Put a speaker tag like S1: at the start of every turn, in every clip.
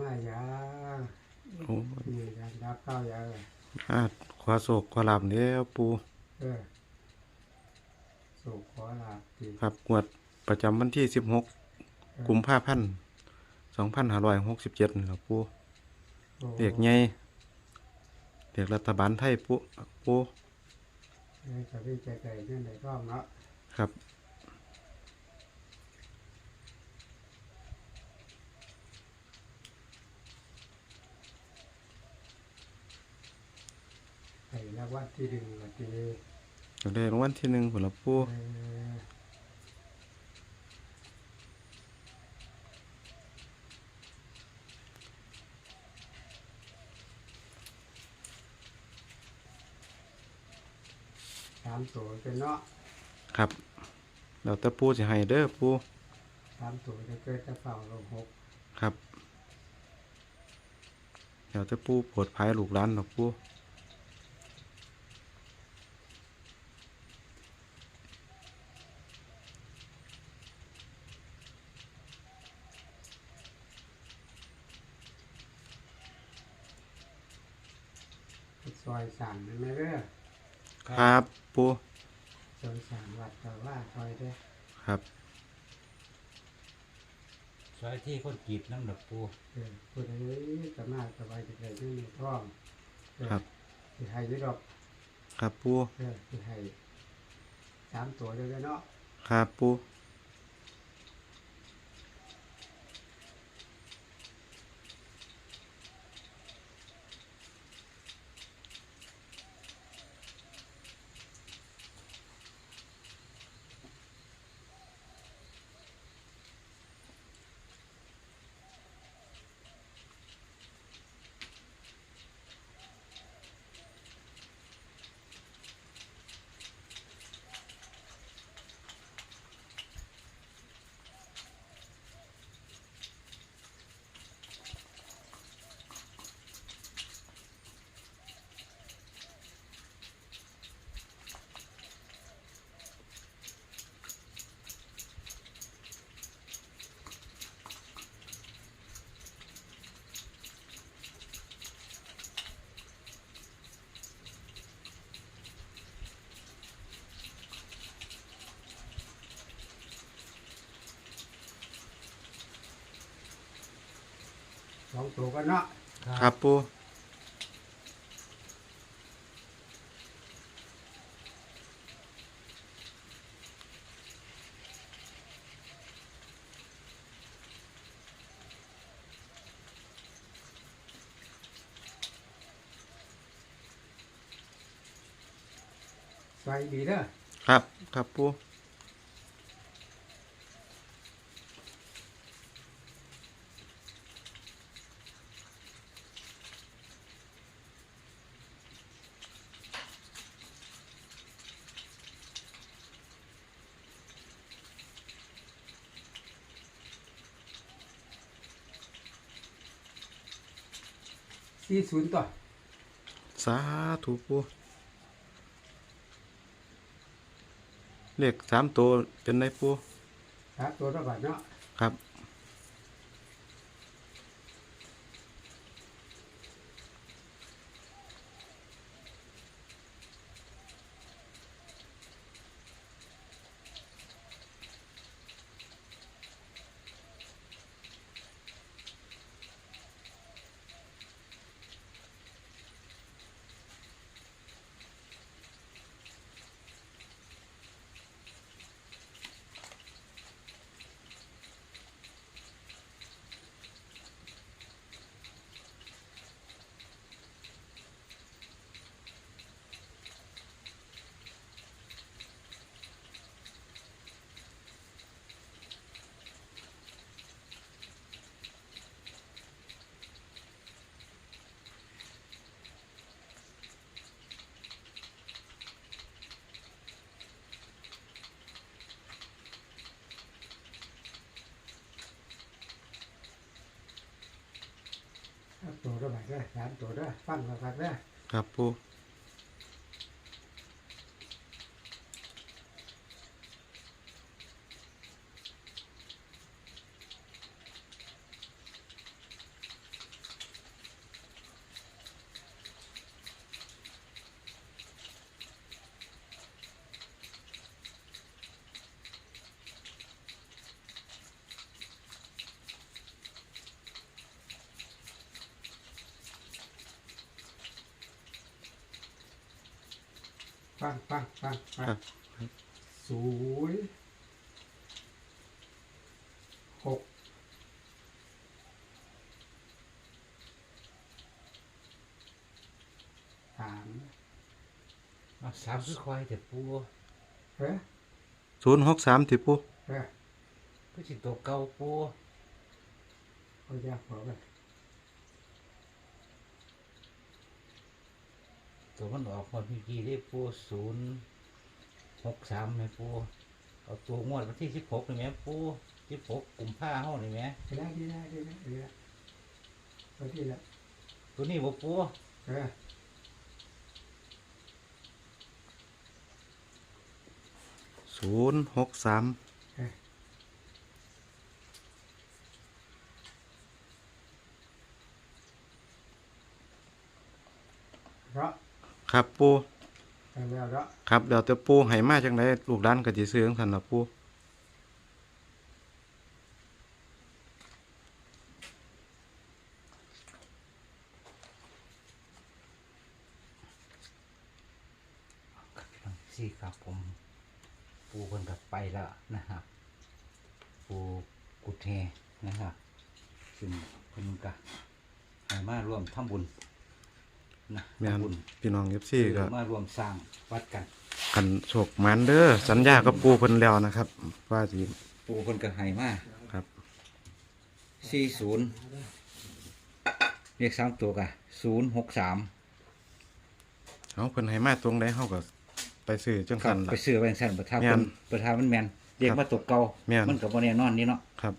S1: มายา
S2: โอ้
S1: นี่การดับข้าวยาเลย
S2: อาขวาโศกขวาลาบเด้อปู
S1: เออสุขขอลาบดี
S2: ครับงวดประจำวันที่สิบหกกุมภาพันธ์สองพันห้าร้อยหกสิบเจ็ดครับปู
S1: โอ้
S2: เด็กใหญ่เด็กรัฐบาลไทยปูปู
S1: เออกับพี่ใจไก่นั่นได้ร่องเนาะ
S2: ครับ
S1: ไก่ละวัดที่ดึงก็ดี
S2: ก็ได้รางวัลที่หนึ่งผลละปู
S1: เออสามตัวเป็นเนาะ
S2: ครับเราแต่ปูจะให้เด้อปู
S1: สามตัวจะเกิดจะเป่าลงหก
S2: ครับเดี๋ยวแต่ปูปวดภายลูกหลานหรอกปู
S1: ซอยสั่งนั่นไหมเด้อ
S2: ครับปู
S1: ซอยสั่งวัดแต่ว่าซอยเด้อ
S2: ครับ
S3: ซอยที่คนกรีดน้ำดอกปู
S1: เออพูดเลยจะมาสบายจะได้ไม่มีท้องเออ
S2: ครับ
S1: สิให้อยี่ดอก
S2: ครับปู
S1: เออสิให้สามตัวเลยเด้อเนาะ
S2: ครับปู
S1: องตัวกันเนาะ
S2: ครับปู
S1: ซอยดีเด้อ
S2: ครับ ครับปู
S1: สี่ศูนย์ตัว
S2: สาธุปูเลขสามตัวเป็นไรปู
S1: สามตัวเท่ากันเนาะ
S2: ครับ
S1: ตัวเท่ากันเด้อสามตัวด้ฟังกันครับเด้อ
S2: ครับปู
S1: ฟังฟังฟังฟัง
S2: ครับ
S1: ศูนย์หกสาม
S3: เอาสามคือควายแต่ปู
S1: เฮ้ย
S2: ศูนย์หกสามที่ปู
S1: เฮ้ย
S3: ก็สิตัวเก่าปู
S1: เอายากพอไป
S3: ตัวมันออกมาเมื่กี้ได้ปูศูนย์หกสามไหมปูเอาตัวงวดวันที่สิบหกนี่ไหมปูสิบหกกลุ่มภาห้องนี่ไหม
S1: ได้ได้ได้ได้ได้ได้พอดีละ
S3: ตัวนี้บ่ปู
S1: เฮ้ย
S2: ศูนย์หกสาม
S1: เพราะ
S2: ครับปู
S1: แต่แล้วเพราะ
S2: ครับเดี๋ยวแต่ปูให้มาจังไดลูกด้านก็สิซื้อจังซั่นล่ะปู
S3: สี่ครับผม ปูคนกับไปแล้วนะครับ ปูกุดเทนะครับซึ่งคนกับให้มาร่วมทำบุญ นะ
S2: แม่น
S3: ทำบุญ
S2: พี่น้อง FC ก็
S3: มารวมสร้างวัดกัน
S2: กันโชคมันเด้อสัญญากับปูเพิ่นแล้วนะครับ ว่าสิ
S3: ปูคนกับให้มา
S2: ครับ
S3: สี่ศูนย์เรียกสามตัวกับศูนย์หกสาม
S2: เอาเพิ่นให้มาตรงใดเฮาก็ไปซื้อจัง
S3: ครั
S2: ซั่
S3: บ
S2: นล่ะ
S3: ไปซื้อไว้สั่นประทา
S2: แม่
S3: คนนประทามันแมนเรียกมาตกเก่า
S2: แม่น
S3: มันกับโมเนนอนนี่เนาะ
S2: ครับ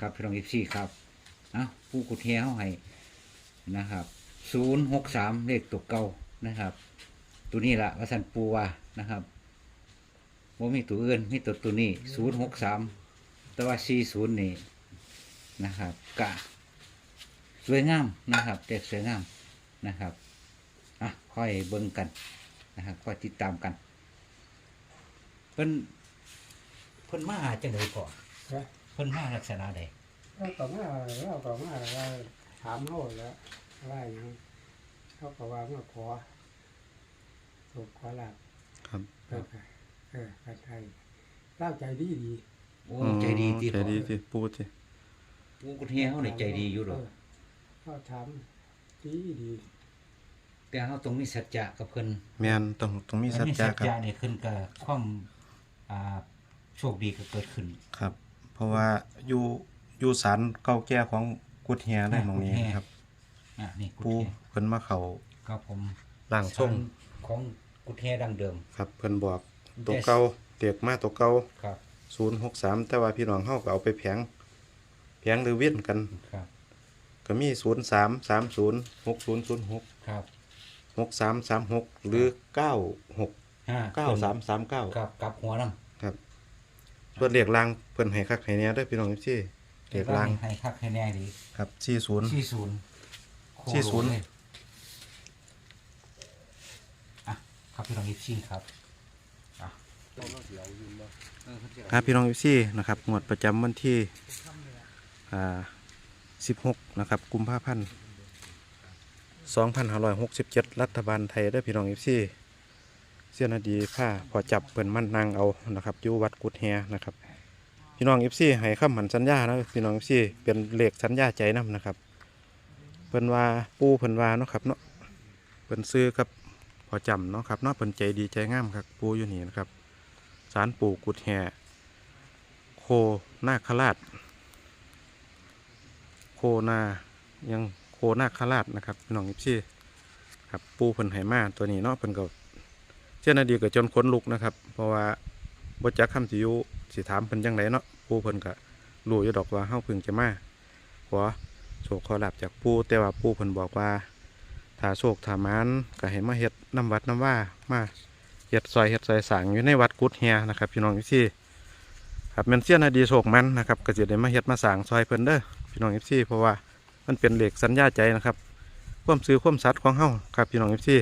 S3: ครับพี่น้องอีซี่ครับเอ้าผู้กุดเทียเขาให้นะครับ ศูนย์หกสามเลขตัวเก่านะครับ ตัวนี้ละวัสันปูว่านะครับว่ามีตัวอื่นมีตัวตัวนี้ศูนย์หกสามแต่ว่าสี่ศูนย์นี่นะครับกะสวยงามนะครับเด็กสวยงามนะครับอะค่อยเบิ่งกันนะครับค่อยติดตามกันเพิ่นเพิ่นมาหาจังไดก่อน
S1: เฮ้ย
S3: เพิ่นมาลักษณะใด
S1: เราก็มาเราก็มาเราถามเขาแล้ว ว่าอย่างเขาก็ว่ามาขอถูกขอหลับ
S2: ครับ
S1: เออเออกันไทยเล่าใจดีดี
S3: โอ้ใจดีที่
S2: ใจดีที่ปูติ
S3: ปูกุเทียเขาเนี่ยใจดีอยู่หรอก
S1: เเขาทำดีดี
S3: แต่เขาต้องมีสัจจะกับเพิ่น
S2: แม่นต้องต้องมีสัจ
S3: มี
S2: จะ
S3: สัจ
S2: ครับ
S3: จะเนี่ยขึ้นกับความอ่าโชคดีก็เกิดขึ้น
S2: ครับ เพราะว่าอยู่อยู่ศาลเก่าแก่ของกุดเฮียได้หมองนี้
S3: กุดแฮ
S2: ครับ
S3: อะนี่กุ
S2: ปู
S3: เทีย
S2: เพิ่นมาเข้า
S3: ครับผม
S2: ร่างทรง
S3: ของกุเทียดังเดิม
S2: ครับเพิ่นบอกตัวเก่าเตียกมาตัวเก่า
S3: ครับ
S2: 063 แต่ว่าพี่น้องเฮาก็เอาไปแผงแผงหรือเวียนกัน
S3: ครับ
S2: ก็มี 03 30 6006
S3: ครับ
S2: 6336 หรือ 96
S3: ห้า
S2: 9339
S3: ครับกลับหัวน้
S2: ครับส่วนเรียกลางเพิ่นให้คักให้แหน่เด้อพี่น้องที่ำเรียกลาง
S3: ให้คักให้แน่ดี
S2: ครับ40
S3: สี่ศูนย์
S2: สี่ศูนย์
S3: อะครับพี่น้องอีซี่ครับอะ
S2: ครับพี่น้องยูซี่นะครับงวดประจำวันที่อ่า16 นะครับ กุมภาพันธ์2567 รัฐบาลไทยได้อพี่น้องยูซี่เสียนาดีผ้าพอจับเปิ่นมั่นนางเอานะครับอยู่วัดกุดแฮนะครับ พี่น้องเอฟซีให้คำหันสัญญานะพี่น้องเอฟซีเป็นเลขสัญญาใจนํนะครับ เพิ่นว่าปูเพิ่นว่าเนาะครับเนาะเพิ่นซื้อครับพอจำเนาะครับเนาะเพิ่นใจดีใจงามครับปูอยู่นี่นะครับสารปู่กุดแห่โคนาคราช โคนายังโคนาคราชนะครับน้องพี่ครับปูเพิ่นไหมาตัวนี้เนาะเพิ่นก็เจ้าหน้าดีก็จนขนลุกนะครับ เพราะว่าบจักคำสิยู่สิถามเพิ่นจังไดเนาะปูเพิ่นก็รู้อยู่ดอกว่าเฮาพิ่งจะมาขอ โชคขอลาบจากปูแต่ว่าปูเพิ่นบอกว่าถ้าโชคถ้ามานก็ให้มาเฮ็ดน้ำวัดน้ำว่ามาเฮ็ดซอยเฮ็ดซอยสางอยู่ในวัดกุดเฮียนะครับพี่น้องพี่ครับม่นเสียนาดีโศกมันนะครับก็จะได้มาเฮ็ดมาสางซอยเพิ่นเด้อพี่น้องพี่เพราะว่ามันเป็นเหล็กสัญญาใจนะครับควมซื้อควมสัตย์ของเฮาครับพี่น้องพี่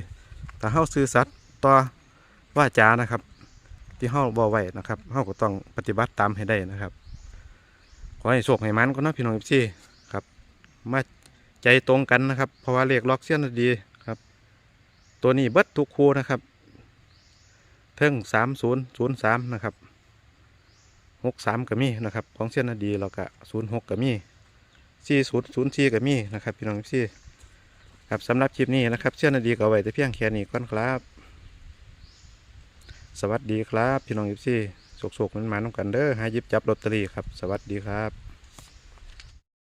S2: ถ้าเฮาซื้อสัตย์ต่อว่าจานะครับที่เฮาบ่ไว้นะครับเฮาก็ต้องปฏิบัติตามให้ได้นะครับขอให้โชคให้มันก็นะพี่น้องพี่ครับ มาใจตรงกันนะครับ เพราะว่าเลขล็อกเสียนดีครับ ตัวนี้เบิดทุกคู่นะครับเทิงสามศูนย์ศูนย์สามนะครับหกสามก็มีนะครับ ของเส้นนดีเราก็ศูนย์หกก็มีสี่ศูนย์ศูนย์สี่ก็มีนะครับพี่น้องพี่ครับสำหรับคลิปนี้นะครับเส้นนาดีก็เอาไว้แต่เพียงแค่นี้ก่อนครับ สวัสดีครับ พี่น้องยิปซี่โศกๆมันมาน้องกันเด้อหายิบจับลอตเตอรี่ครับ สวัสดีครับ